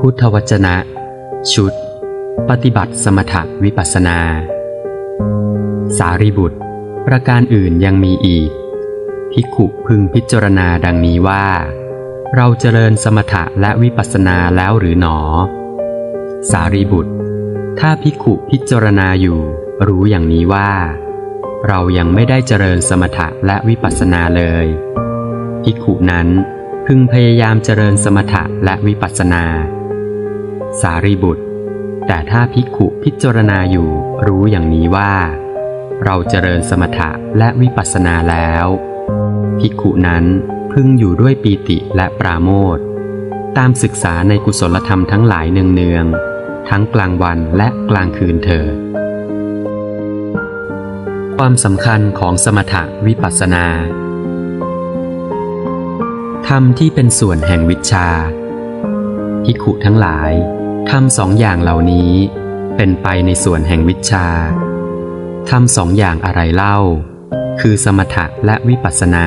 พุทธวจนะ ชุด ปฏิบัติสมถะวิปัสนา สารีบุตร ประการอื่นยังมีอีก ภิกขุพึงพิจารณาดังนี้ว่า เราเจริญสมถะและวิปัสนาแล้วหรือหนอ สารีบุตร ถ้าภิกขุพิจารณาอยู่ รู้อย่างนี้ว่า เรายังไม่ได้เจริญสมถะและวิปัสสนาเลย ภิกขุนั้นพึงพยายามเจริญสมถะและวิปัสสนา สารีบุตร แต่ถ้าภิกขุพิจารณาอยู่รู้อย่างนี้ว่า เราเจริญสมถะและวิปัสสนาแล้ว ภิกขุนั้นพึงอยู่ด้วยปีติและปราโมทตามศึกษาในกุศลธรรมทั้งหลายเนืองๆทั้งกลางวันและกลางคืนเถิดความสำคัญของสมถะวิปัสสนาธรรมที่เป็นส่วนแห่งวิชาภิกขุทั้งหลาย ทำสองอย่างเหล่านี้เป็นไปในส่วนแห่งวิชาทำสองอย่างอะไรเล่า คือสมถะและวิปัสสนา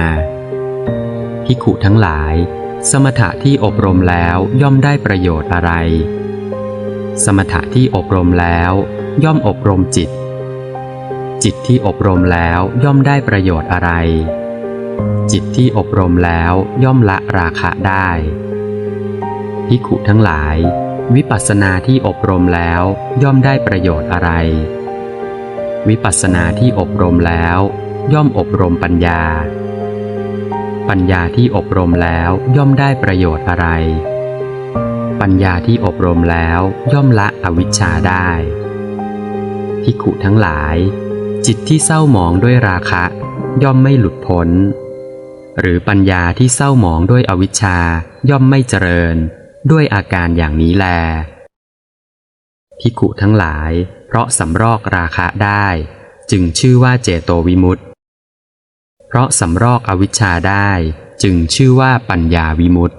ภิกขุทั้งหลาย สมถะที่อบรมแล้วย่อมได้ประโยชน์อะไร สมถะที่อบรมแล้วย่อมอบรมจิต จิตที่อบรมแล้วย่อมได้ประโยชน์อะไร จิตที่อบรมแล้วย่อมละราคะได้ภิกขุทั้งหลาย วิปัสสนาที่อบรมแล้วย่อมได้ประโยชน์อะไร วิปัสสนาที่อบรมแล้ว ย่อมอบรมปัญญา ปัญญาที่อบรมแล้วย่อมได้ประโยชน์อะไร ปัญญาที่อบรมแล้วย่อมละอวิชชาได้ภิกขุทั้งหลาย จิตที่เศร้าหมองด้วยราคะ ย่อมไม่หลุดพ้น หรือปัญญาที่เศร้าหมองด้วยอวิชชาย่อมไม่เจริญ ด้วยอาการอย่างนี้แล พิกุทั้งหลาย เพราะสำรอกราคะได้ จึงชื่อว่าเจโตวิมุตติ เพราะสำรอกอวิชชาได้ จึงชื่อว่าปัญญาวิมุตติ